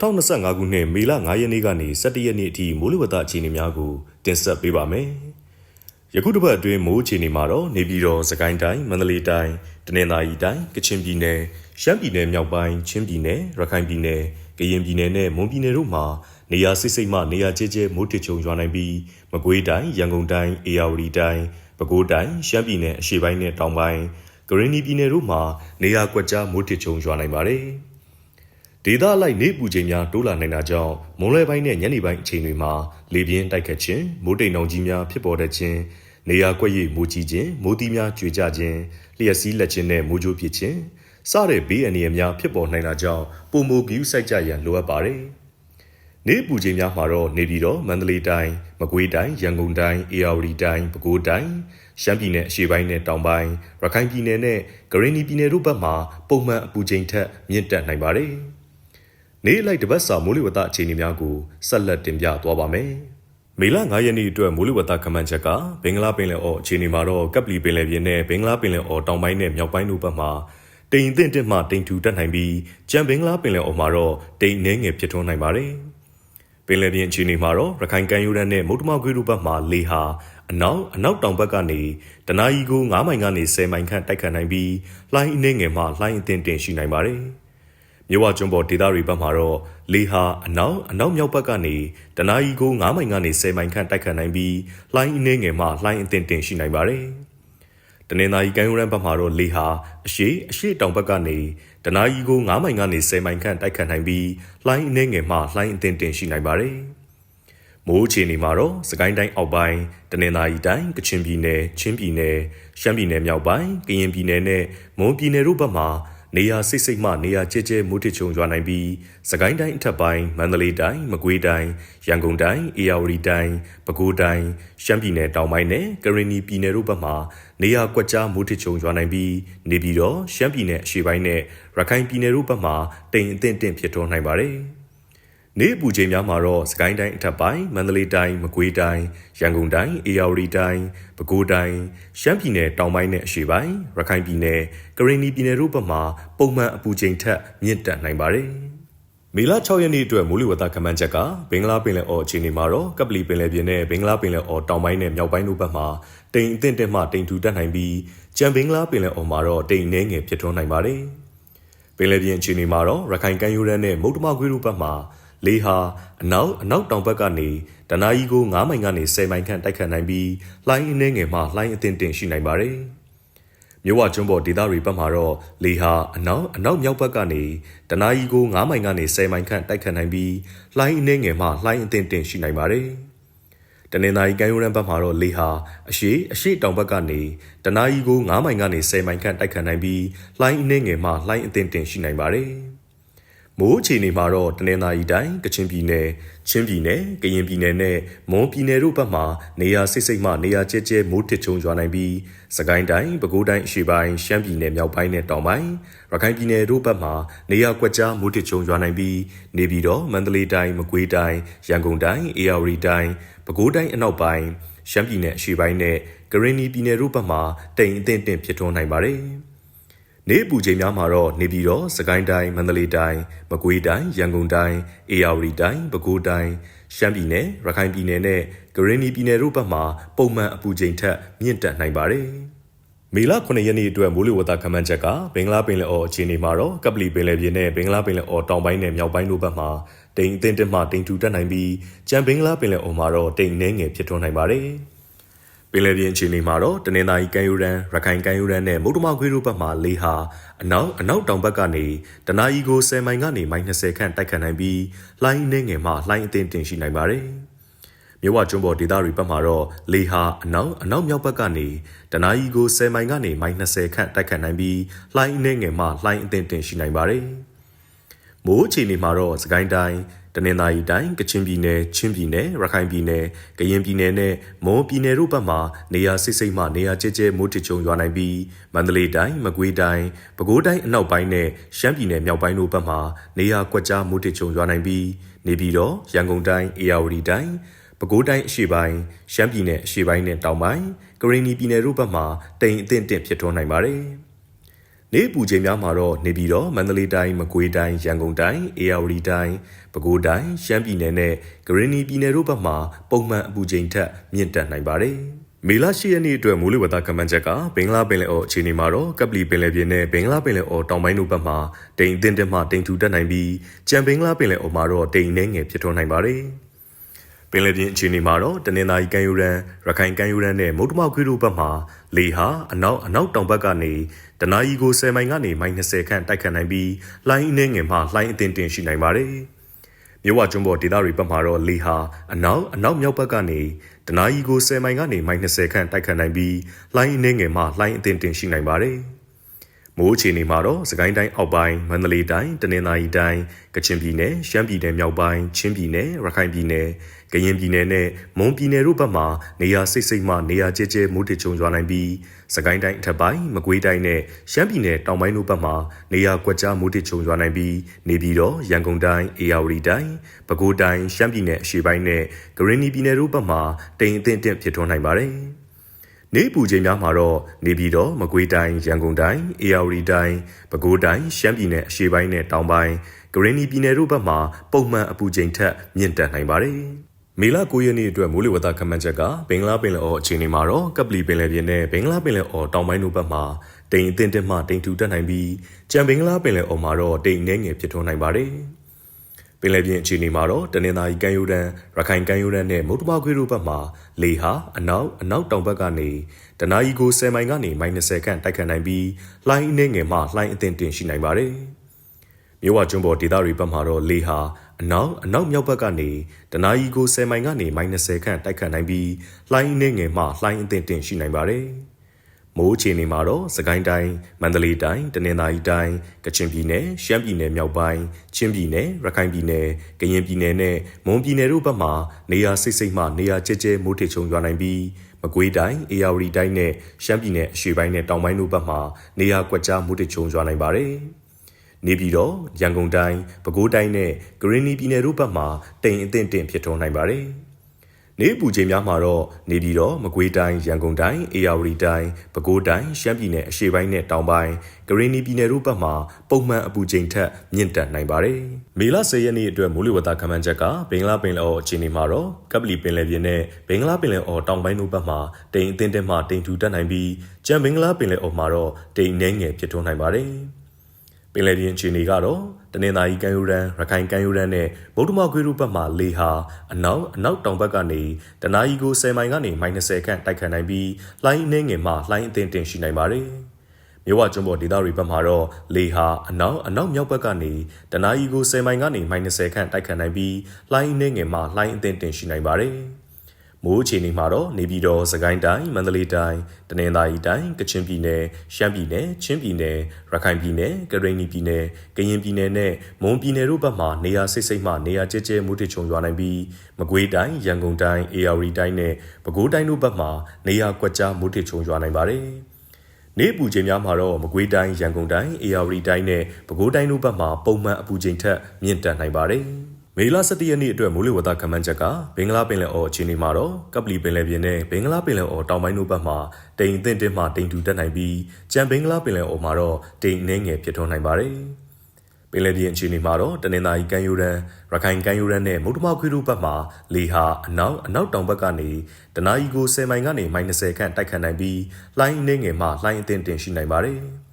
2025ခုနှစ်မေလ9ရက်နေ့ကနေ17ရက်နေ့အထိမိုးလေဝသအခြေအနေများကိုတင်ဆက်ပေးပါမယ်။ယခုတစ်ပတ်အတွင်းမိုးအခြေအနေမှာတော့နေပြည်တော်၊စကိုင်းတိုင်း၊မန္တလေးတိုင်း၊တနင်္သာရီတိုင်း၊ကချင်ပြည်နယ်၊ရှမ်းပြည်နယ်မြောက်ပိုင်း၊ချင်းပြည်နယ်၊ရခိုင်ပြည်နယ်၊ကရင်ပြည်နယ်နဲ့မွန်ပြည်နယ်တို့မှာနေရာစိတ်စိတ်မှနေရာကျဲကျဲမိုးထစ်ချုံရွာနိုင်ပြီးမကွေးတိုင်း၊ရန်ကုန်တိုင်း၊အေရဝတီတိုင်း၊ပဲခူးတိုင်း၊ရှမ်းပြည်နယ်အရှေ့ပိုင်းနဲ့တောင်ပိုင်း၊ကရင်ပြည်နယ်တို့မှာနေရာကွက်ကြားမိုးထစ်ချုံရွာနိုင်ပါတယ်။ ဒေသလိုက်နေပူချိန်များတိုးလာနိုင်တာကြောင့်မွန်လွဲပိုင်းနဲ့ညနေပိုင်းအချိန်တွေမှာလေပြင်းတိုက်ခတ်ခြင်းမိုးတိမ်တောင်ကြီးများဖြစ်ပေါ်တတ်ခြင်းနေရာကွက်ရိပ်မိုးကြီးခြင်းမိုးတီးများကျွေကြခြင်းလျှက်စီးလက်ခြင်းနဲ့မိုးကြိုးပစ်ခြင်းစတဲ့ဘေးအန္တရာယ်များဖြစ်ပေါ်နိုင်တာကြောင့်ပုံမိုဂီးစိုက်ကြရန်လိုအပ်ပါတယ်။နေပူချိန်များမှာတော့နေပြည်တော်မန္တလေးတိုင်းမကွေးတိုင်းရန်ကုန်တိုင်းအေရဝတီတိုင်းပဲခူးတိုင်းရှမ်းပြည်နယ်အရှေ့ပိုင်းနဲ့တောင်ပိုင်းရခိုင်ပြည်နယ်နဲ့ကရင်ပြည်နယ်တို့ဘက်မှာပုံမှန်အပူချိန်ထက်မြင့်တက်နိုင်ပါတယ်။ နေ့လိုက်တပတ်စာမိုးလေဝသအခြေအနေများကိုဆက်လက်တင်ပြသွားပါမယ်။မေလ9ရက်နေ့အတွက်မိုးလေဝသခန့်မှန်းချက်ကဘင်္ဂလားပင်လယ်အော်အခြေအနေမှာတော့ကပ်ပလီပင်လယ်ပြင်နဲ့ဘင်္ဂလားပင်လယ်အော်တောင်ပိုင်းနဲ့မြောက်ပိုင်းတို့ဘက်မှာတိမ်အထင့်တက်မှတိမ်ထူတက်နိုင်ပြီးကြံဘင်္ဂလားပင်လယ်အော်မှာတော့တိမ်နှဲငယ်ဖြစ်ထွန်းနိုင်ပါတယ်။ပင်လယ်ပြင်အခြေအနေမှာတော့ရခိုင်ကမ်းရိုးတန်းနဲ့မုတ်တမကွေးတို့ဘက်မှာလေဟာအနောက်အနောက်တောင်ဘက်ကနေတနအီကို9မိုင်ကနေ10မိုင်ခန့်တိုက်ခတ်နိုင်ပြီးလှိုင်းအနှဲငယ်မှလှိုင်းအထင်တင်ရှိနိုင်ပါတယ်။ မြဝကျွန်းပေါ်ဒေသတွေဘက်မှာတော့လေဟာအနောက်အနောက်မြောက်ဘက်ကနေတနအီကို9မိုင်ကနေ10မိုင်ခန့်တိုက်ခတ်နိုင်ပြီးလှိုင်းအနှင်းငယ်မှလှိုင်းအထင်တင်ရှိနိုင်ပါတယ်။တနင်္သာရီကမ်းရိုးတန်းဘက်မှာတော့လေဟာအရှိအရှိတောင်ဘက်ကနေတနအီကို9မိုင်ကနေ10မိုင်ခန့်တိုက်ခတ်နိုင်ပြီးလှိုင်းအနှင်းငယ်မှလှိုင်းအထင်တင်ရှိနိုင်ပါတယ်။မိုးအခြေအနေမှာတော့စကိုင်းတိုင်းအောက်ပိုင်းတနင်္သာရီတိုင်းကချင်ပြည်နယ်ချင်းပြည်နယ်ရှမ်းပြည်နယ်မြောက်ပိုင်းကရင်ပြည်နယ်နဲ့မွန်ပြည်နယ်တို့ဘက်မှာ နေရာစိတ်စိတ်မှနေရာကျဲကျဲမိုးထစ်ချုံရွာနိုင်ပြီးစကိုင်းတိုင်းအထက်ပိုင်းမန္တလေးတိုင်းမကွေးတိုင်းရန်ကုန်တိုင်းအေရဝတီတိုင်းပဲခူးတိုင်းရှမ်းပြည်နယ်တောင်ပိုင်းနဲ့ကရင်ပြည်နယ်တို့ဘက်မှာနေရာကွက်ကြားမိုးထစ်ချုံရွာနိုင်ပြီးနေပြည်တော်ရှမ်းပြည်နယ်အရှေ့ပိုင်းနဲ့ရခိုင်ပြည်နယ်တို့ဘက်မှာတိမ်အထင်တင့်ဖြစ်ထွန်းနိုင်ပါတယ်။ နေ့ပူချိန်များမှာတော့စကိုင်းတိုင်းအထက်ပိုင်းမန္တလေးတိုင်းမကွေးတိုင်းရန်ကုန်တိုင်းအေရဝတီတိုင်းပဲခူးတိုင်းရှမ်းပြည်နယ်တောင်ပိုင်းနဲ့အရှေ့ပိုင်းရခိုင်ပြည်နယ်ကရင်ပြည်နယ်တို့ဘက်မှာပုံမှန်အပူချိန်ထက်မြင့်တက်နိုင်ပါတယ်။မေလ6ရက်နေ့အတွက်မိုးလေဝသခန့်မှန်းချက်ကဘင်္ဂလားပင်လယ်အော်အခြေအနေမှာတော့ကပလီပင်လယ်ပြင်နဲ့ဘင်္ဂလားပင်လယ်အော်တောင်ပိုင်းနဲ့မြောက်ပိုင်းတို့ဘက်မှာတိမ်အထင်တက်မှတိမ်ထူတက်နိုင်ပြီးကြံဘင်္ဂလားပင်လယ်အော်မှာတော့တိမ်နှဲငယ်ဖြစ်ထွန်းနိုင်ပါတယ်။ပင်လယ်ပြင်အခြေအနေမှာတော့ရခိုင်ကမ်းရိုးတန်းနဲ့မုတ်တမခွေးတို့ဘက်မှာ လေဟာအနောက်အနောက်တောင်ဘက်ကနေတနာရီကို9မိုင်ကနေ10မိုင်ခန့်တိုက်ခတ်နိုင်ပြီးလှိုင်းအနှဲငယ်မှလှိုင်းအသင့်တင်ရှိနိုင်ပါတယ်။မြဝကျွန်းပေါ်ဒေသတွေဘက်မှာတော့လေဟာအနောက်အနောက်မြောက်ဘက်ကနေတနာရီကို9မိုင်ကနေ10မိုင်ခန့်တိုက်ခတ်နိုင်ပြီးလှိုင်းအနှဲငယ်မှလှိုင်းအသင့်တင်ရှိနိုင်ပါတယ်။တနင်္သာရီကမ်းရိုးတန်းဘက်မှာတော့လေဟာအရှိအရှိတောင်ဘက်ကနေတနာရီကို9မိုင်ကနေ10မိုင်ခန့်တိုက်ခတ်နိုင်ပြီးလှိုင်းအနှဲငယ်မှလှိုင်းအသင့်တင်ရှိနိုင်ပါတယ်။ မိုးအခြေအနေမှာတော့တနင်္သာရီတိုင်းကချင်ပြည်နယ်ချင်းပြည်နယ်ကရင်ပြည်နယ်နဲ့မွန်ပြည်နယ်တို့ဘက်မှာနေရာစိတ်စိတ်မှနေရာကျဲကျဲမိုးထစ်ချုံရွာနိုင်ပြီးစကိုင်းတိုင်းပဲခူးတိုင်းအရှေ့ပိုင်းရှမ်းပြည်နယ်မြောက်ပိုင်းနဲ့တောင်ပိုင်းရခိုင်ပြည်နယ်တို့ဘက်မှာနေရာကွက်ကြားမိုးထစ်ချုံရွာနိုင်ပြီးနေပြည်တော်မန္တလေးတိုင်းမကွေးတိုင်းရန်ကုန်တိုင်းအေရဝတီတိုင်းပဲခူးတိုင်းအနောက်ပိုင်းရှမ်းပြည်နယ်အရှေ့ပိုင်းနဲ့ကရင်ပြည်နယ်တို့ဘက်မှာတိမ်အထင်တင်ဖြစ်ထွန်းနိုင်ပါတယ်။ နေ့ပူချိန်များမှာတော့နေပြည်တော်စကိုင်းတိုင်းမန္တလေးတိုင်းမကွေးတိုင်းရန်ကုန်တိုင်းအေရဝတီတိုင်းပဲခူးတိုင်းရှမ်းပြည်နယ်ရခိုင်ပြည်နယ်နဲ့ကရင်ပြည်နယ်တို့ဘက်မှာပုံမှန်အပူချိန်ထက်မြင့်တက်နိုင်ပါတယ်။မေလ9ရက်နေ့အတွက်မိုးလေဝသခန့်မှန်းချက်ကဘင်္ဂလားပင်လယ်အော်အခြေအနေမှာတော့ကပလီပင်လယ်ပြင်နဲ့ဘင်္ဂလားပင်လယ်အော်တောင်ပိုင်းနဲ့မြောက်ပိုင်းတို့ဘက်မှာတိမ်အထင်တက်မှတိမ်ထူတက်နိုင်ပြီးကြံဘင်္ဂလားပင်လယ်အော်မှာတော့တိမ်နှဲငယ်ဖြစ်ထွန်းနိုင်ပါတယ်။ ပင်လယ်ပြင်အခြေအနေမှာတော့တနင်္သာရီကမ်းရိုးတန်းရခိုင်ကမ်းရိုးတန်းနဲ့မုတ်တမခွေးတို့ဘက်မှလေဟာအနောက်အနောက်တောင်ဘက်ကနေတနအီကို10မိုင်ကနေမိုင်20ခန့်တိုက်ခတ်နိုင်ပြီးလှိုင်းနှင်းငယ်မှလှိုင်းအသင်းတင်ရှိနိုင်ပါတယ်။မြဝကျွန်းပေါ်ဒေသတွေဘက်မှာတော့လေဟာအနောက်အနောက်မြောက်ဘက်ကနေတနအီကို10မိုင်ကနေမိုင်20ခန့်တိုက်ခတ်နိုင်ပြီးလှိုင်းနှင်းငယ်မှလှိုင်းအသင်းတင်ရှိနိုင်ပါတယ်။မိုးအခြေအနေမှာတော့စကိုင်းတိုင်း တနင်္သာရီတိုင်းကချင်ပြည်နယ်ချင်းပြည်နယ်ရခိုင်ပြည်နယ်ကရင်ပြည်နယ်နဲ့မွန်ပြည်နယ်တို့ဘက်မှာနေရာစိတ်စိတ်မှနေရာကျဲကျဲမိုးထချုံရွာနိုင်ပြီးမန္တလေးတိုင်းမကွေးတိုင်းပဲခူးတိုင်းအနောက်ပိုင်းနဲ့ရှမ်းပြည်နယ်မြောက်ပိုင်းတို့ဘက်မှာနေရာကွက်ကြားမိုးထချုံရွာနိုင်ပြီးနေပြည်တော်ရန်ကုန်တိုင်းအေရဝတီတိုင်းပဲခူးတိုင်းအရှေ့ပိုင်းရှမ်းပြည်နယ်အရှေ့ပိုင်းနဲ့တောင်ပိုင်းကရင်ပြည်နယ်တို့ဘက်မှာတိမ်အထင်တင့်ဖြစ်ထွန်းနိုင်ပါတယ်။န နေ့ပူချိန်များမှာတော့နေပြည်တော်မန္တလေးတိုင်းမကွေးတိုင်းရန်ကုန်တိုင်းအေရဝတီတိုင်းပဲခူးတိုင်းရှမ်းပြည်နယ်နဲ့ကရင်နီပြည်နယ်တို့ဘက်မှာပုံမှန်အပူချိန်ထက်မြင့်တက်နိုင်ပါတယ်။မေလ10ရက်နေ့အတွက်မိုးလေဝသကမ္ဘာချက်ကဘင်္ဂလားပင်လယ်အော်အခြေအနေမှာတော့ကပလီပင်လယ်ပြင်နဲ့ဘင်္ဂလားပင်လယ်အော်တောင်ပိုင်းတို့ဘက်မှာတိမ်အထင်းတက်မှတိမ်ထူတက်နိုင်ပြီးကြံဘင်္ဂလားပင်လယ်အော်မှာတော့တိမ်နှဲငယ်ဖြစ်ထွန်းနိုင်ပါတယ်။ ပင်လယ်ပြင်အခြေအနေမှာတော့တနင်္သာရီကမ်းရိုးတန်းရခိုင်ကမ်းရိုးတန်းနဲ့မုတ်တမခွေးတို့ဘက်မှာလေဟာအနောက်အနောက်တောင်ဘက်ကနေတနအီကို10မိုင်ကနေမိုင်20ခန့်တိုက်ခတ်နိုင်ပြီးလှိုင်းအနှင်းငယ်မှလှိုင်းအသင်တင်ရှိနိုင်ပါတယ်။မြဝကျွန်းပေါ်ဒေသတွေဘက်မှာတော့လေဟာအနောက်အနောက်မြောက်ဘက်ကနေတနအီကို10မိုင်ကနေမိုင်20ခန့်တိုက်ခတ်နိုင်ပြီးလှိုင်းအနှင်းငယ်မှလှိုင်းအသင်တင်ရှိနိုင်ပါတယ်။ မိုးအခြေအနေမှာတော့စကိုင်းတိုင်းအောက်ပိုင်းမန္တလေးတိုင်းတနင်္သာရီတိုင်းကချင်ပြည်နယ်ရှမ်းပြည်နယ်မြောက်ပိုင်းချင်းပြည်နယ်ရခိုင်ပြည်နယ်ကရင်ပြည်နယ်နဲ့မွန်ပြည်နယ်တို့ဘက်မှာနေရာစိတ်စိတ်မှနေရာကျဲကျဲမိုးထစ်ချုံရွာနိုင်ပြီးစကိုင်းတိုင်းအထက်ပိုင်းမကွေးတိုင်းနဲ့ရှမ်းပြည်နယ်တောင်ပိုင်းတို့ဘက်မှာနေရာကွက်ကြားမိုးထစ်ချုံရွာနိုင်ပြီးနေပြည်တော်ရန်ကုန်တိုင်းအေရဝတီတိုင်းပဲခူးတိုင်းရှမ်းပြည်နယ်အရှေ့ပိုင်းနဲ့ကရင်ပြည်နယ်တို့ဘက်မှာတိမ်အထင်တင့်ဖြစ်ထွန်းနိုင်ပါတယ်။ နေပူချိန်များမှာတော့နေပြည်တော်မကွေးတိုင်းရန်ကုန်တိုင်းအေရဝတီတိုင်းပဲခူးတိုင်းရှမ်းပြည်နယ်အရှေ့ပိုင်းနဲ့တောင်ပိုင်းကရင်နီပြည်နယ်တို့ဘက်မှာပုံမှန်အပူချိန်ထက်မြင့်တက်နိုင်ပါတယ်။မေလ9ရက်နေ့အတွက်မိုးလေဝသခန့်မှန်းချက်ကဘင်္ဂလားပင်လယ်အော်အခြေအနေမှာတော့ကပလီပင်လယ်ပြင်နဲ့ဘင်္ဂလားပင်လယ်အော်တောင်ပိုင်းတို့ဘက်မှာတိမ်အထင်တက်မှတိမ်ထူတက်နိုင်ပြီးကြံဘင်္ဂလားပင်လယ်အော်မှာတော့တိမ်နှဲငယ်ဖြစ်ထွန်းနိုင်ပါတယ်။ ပင်လယ်ပြင်အခြေအနေမှာတော့တနင်္သာရီကမ်းရိုးတန်းရခိုင်ကမ်းရိုးတန်းနဲ့မုတ်တမခွေးတို့ဘက်မှာလေဟာအနောက်အနောက်တောင်ဘက်ကနေတနအီကို10မိုင်ကနေမိုင်20ခန့်တိုက်ခတ်နိုင်ပြီးလှိုင်းအနှင်းငယ်မှလှိုင်းအသင်တင်ရှိနိုင်ပါတယ်။မြို့ဝကျွန်းပေါ်ဒေသတွေဘက်မှာတော့လေဟာအနောက်အနောက်မြောက်ဘက်ကနေတနအီကို10မိုင်ကနေမိုင်20ခန့်တိုက်ခတ်နိုင်ပြီးလှိုင်းအနှင်းငယ်မှလှိုင်းအသင်တင်ရှိနိုင်ပါတယ်။ မိုးအခြေအနေမှာတော့စကိုင်းတိုင်းမန္တလေးတိုင်းတနင်္သာရီတိုင်းကချင်ပြည်နယ်ရှမ်းပြည်နယ်မြောက်ပိုင်းချင်းပြည်နယ်ရခိုင်ပြည်နယ်ကရင်ပြည်နယ်နဲ့မွန်ပြည်နယ်တို့ဘက်မှာနေရာစိတ်စိတ်မှနေရာကျဲကျဲမိုးထစ်ချုံရွာနိုင်ပြီးမကွေးတိုင်းအေရဝတီတိုင်းနဲ့ရှမ်းပြည်နယ်အရှေ့ပိုင်းနဲ့တောင်ပိုင်းတို့ဘက်မှာနေရာကွက်ကြားမိုးထစ်ချုံရွာနိုင်ပါတယ်။နေပြည်တော်ရန်ကုန်တိုင်းပဲခူးတိုင်းနဲ့ကရင်နီပြည်နယ်တို့ဘက်မှာတိမ်အထင်တင်ဖြစ်ထွန်းနိုင်ပါတယ်။ နေပူချိန်များမှာတော့နေပြည်တော်မကွေးတိုင်းရန်ကုန်တိုင်းအေရဝတီတိုင်းပဲခူးတိုင်းရှမ်းပြည်နယ်အရှေ့ပိုင်းနဲ့တောင်ပိုင်းကရင်နီပြည်နယ်တို့ဘက်မှာပုံမှန်အပူချိန်ထက်မြင့်တက်နိုင်ပါတယ်။မေလ10ရက်နေ့အတွက်မိုးလေဝသခန့်မှန်းချက်ကဘင်္ဂလားပင်လယ်အော်အခြေအနေမှာတော့ကပလီပင်လယ်ပြင်နဲ့ဘင်္ဂလားပင်လယ်အော်တောင်ပိုင်းတို့ဘက်မှာတိမ်အထင်တက်မှတိမ်ထူတက်နိုင်ပြီးကြံဘင်္ဂလားပင်လယ်အော်မှာတော့တိမ်နှဲငယ်ဖြစ်ထွန်းနိုင်ပါတယ်။ ပင်လယ်ပြင်အခြေအနေကတော့တနင်္သာရီကမ်းရိုးတန်းရခိုင်ကမ်းရိုးတန်းနဲ့ဗုဒ္ဓမခွေးတို့ဘက်မှလေဟာအနောက်အနောက်တောင်ဘက်ကနေတနအီကို10မိုင်ကနေမိုင်20ခန့်တိုက်ခတ်နိုင်ပြီးလှိုင်းအနှင်းငယ်မှလှိုင်းအသင်တင်ရှိနိုင်ပါတယ်။မြဝကျွန်းပေါ်ဒေသတွေဘက်မှာတော့လေဟာအနောက်အနောက်မြောက်ဘက်ကနေတနအီကို10မိုင်ကနေမိုင်20ခန့်တိုက်ခတ်နိုင်ပြီးလှိုင်းအနှင်းငယ်မှလှိုင်းအသင်တင်ရှိနိုင်ပါတယ်။ မိုးအခြေအနေမှာတော့နေပြည်တော်စကိုင်းတိုင်းမန္တလေးတိုင်းတနင်္သာရီတိုင်းကချင်ပြည်နယ်ရှမ်းပြည်နယ်ချင်းပြည်နယ်ရခိုင်ပြည်နယ်ကရင်နီပြည်နယ်ကရင်ပြည်နယ်နဲ့မွန်ပြည်နယ်တို့ဘက်မှာနေရာစိတ်စိတ်မှနေရာကျဲကျဲမိုးထစ်ချုံရွာနိုင်ပြီးမကွေးတိုင်းရန်ကုန်တိုင်းအေရဝတီတိုင်းနဲ့ပဲခူးတိုင်းတို့ဘက်မှာနေရာကွက်ကြားမိုးထစ်ချုံရွာနိုင်ပါတယ်။နေပူချိန်များမှာတော့မကွေးတိုင်းရန်ကုန်တိုင်းအေရဝတီတိုင်းနဲ့ပဲခူးတိုင်းတို့ဘက်မှာပုံမှန်အပူချိန်ထက်မြင့်တက်နိုင်ပါတယ်။ မေလ17ရက်နေ့အတွက်မိုးလေဝသခန့်မှန်းချက်ကဘင်္ဂလားပင်လယ်အော်အခြေအနေမှာတော့ကပလီပင်လယ်ပြင်နဲ့ဘင်္ဂလားပင်လယ်အော်တောင်ပိုင်းတို့ဘက်မှာတိမ်အထင်တင်မှတိမ်ထူတက်နိုင်ပြီးကြံဘင်္ဂလားပင်လယ်အော်မှာတော့တိမ်နှဲငယ်ဖြစ်ထွန်းနိုင်ပါတယ်။ပင်လယ်ပြင်အခြေအနေမှာတော့တနင်္သာရီကမ်းရိုးတန်းရခိုင်ကမ်းရိုးတန်းနဲ့မုတ်တမခွေးတို့ဘက်မှာလေဟာအနောက်အနောက်တောင်ဘက်ကနေတနအီကို10မိုင်ကနေမိုင်20 ခန့်တိုက်ခတ်နိုင်ပြီးလှိုင်းအနှင်းငယ်မှလှိုင်းအသင်တင်ရှိနိုင်ပါတယ်။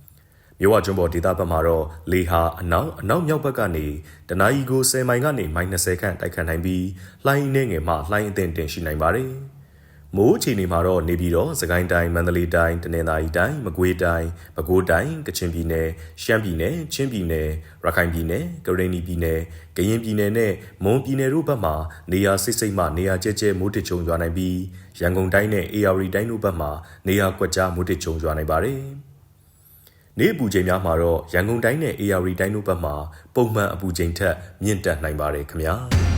မြဝကျွန်းပေါ်ဒေသဘက်မှာတော့လေဟာအနောက်အနောက်မြောက်ဘက်ကနေတနအီကို10မိုင်ကနေမိုင်20ခန့်တိုက်ခတ်နိုင်ပြီးလှိုင်းနှင်းငယ်မှလှိုင်းအသင်တင်ရှိနိုင်ပါတယ်။မိုးအခြေအနေမှာတော့နေပြည်တော်စကိုင်းတိုင်းမန္တလေးတိုင်းတနင်္သာရီတိုင်းမကွေးတိုင်းပဲခူးတိုင်းကချင်ပြည်နယ်ရှမ်းပြည်နယ်ချင်းပြည်နယ်ရခိုင်ပြည်နယ်ကရင်နီပြည်နယ်ကရင်ပြည်နယ်နဲ့မွန်ပြည်နယ်တို့ဘက်မှာနေရာစိတ်စိတ်မှနေရာကျဲကျဲမိုးထစ်ချုံရွာနိုင်ပြီးရန်ကုန်တိုင်းနဲ့အေရဝတီတိုင်းတို့ဘက်မှာနေရာကွက်ကြားမိုးထစ်ချုံရွာနိုင်ပါတယ်။ နေ့အပူချိန်များမှာတော့ရန်ကုန်တိုင်းနဲ့ AR တိုင်းတို့ဘက်မှာပုံမှန်အပူချိန်ထက်မြင့်တက်နိုင်ပါတယ်ခင်ဗျာ။